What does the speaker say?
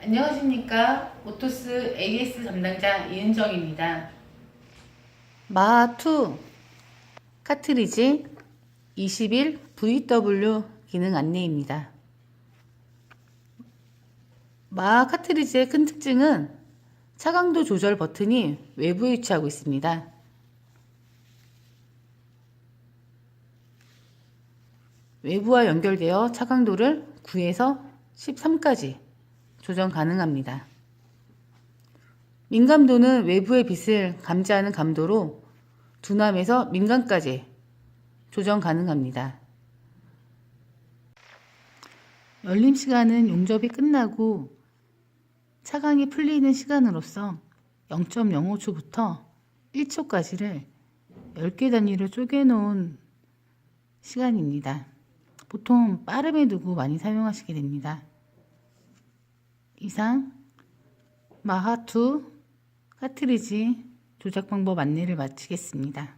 안녕하십니까 오토스 AS 담당자 이은정입니다. 마하2 카트리지 21 VW 기능 안내입니다. 마하 카트리지의 큰 특징은 차강도 조절 버튼이 외부에 위치하고 있습니다. 외부와 연결되어 차강도를 9에서 13까지 조정 가능합니다. 민감도는 외부의 빛을 감지 하는 감도로 둔함에서 민감까지 조정 가능합니다. 열림 시간은 용접이 끝나고 차광이 풀리는 시간으로서 0.05초부터 1초까지를 10개 단위로 쪼개놓은 시간입니다. 보통 빠름에 두고 많이 사용하시게 됩니다. 이상 마하2 카트리지 조작 방법 안내를 마치겠습니다.